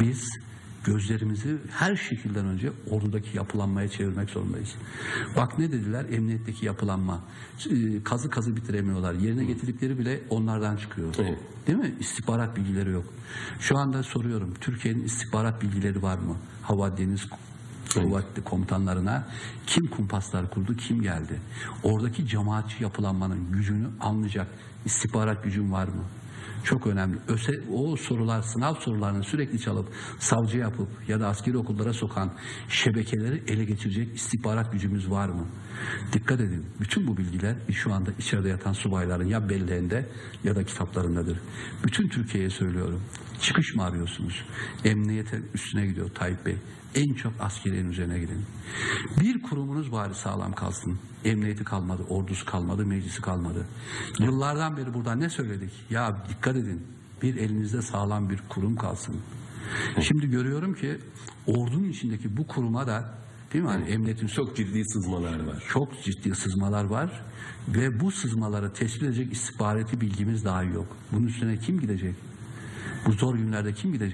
Biz gözlerimizi her şekilden önce ordudaki yapılanmaya çevirmek zorundayız. Bak ne dediler? Emniyetteki yapılanma. Ee, Kazı kazı bitiremiyorlar. Yerine getirdikleri bile onlardan çıkıyor. Evet. Değil mi? İstihbarat bilgileri yok. Şu anda soruyorum. Türkiye'nin istihbarat bilgileri var mı? Hava, deniz kuvvetli komutanlarına kim kumpaslar kurdu, kim geldi? Oradaki cemaatçi yapılanmanın gücünü anlayacak istihbarat gücün var mı? Çok önemli. Öse, o sorular, sınav sorularını sürekli çalıp savcı yapıp ya da askeri okullara sokan şebekeleri ele geçirecek istihbarat gücümüz var mı? Dikkat edin. Bütün bu bilgiler şu anda içeride yatan subayların ya belleğinde ya da kitaplarındadır. Bütün Türkiye'ye söylüyorum. Çıkış mı arıyorsunuz? Emniyete üstüne gidiyor Tayyip Bey. En çok askeriyenin üzerine gidin. Bir kurumunuz bari sağlam kalsın. Emniyeti kalmadı, ordusu kalmadı, meclisi kalmadı. Yıllardan beri burada ne söyledik? Ya dikkat edin. Bir elinizde sağlam bir kurum kalsın. Şimdi görüyorum ki ordunun içindeki bu kuruma da değil mi? Hani emniyetin Çok ciddi sızmalar var. çok ciddi sızmalar var ve bu sızmaları tespit edecek istihbarati bilgimiz daha yok. Bunun üstüne kim gidecek? Bu zor günlerde kim gidecek?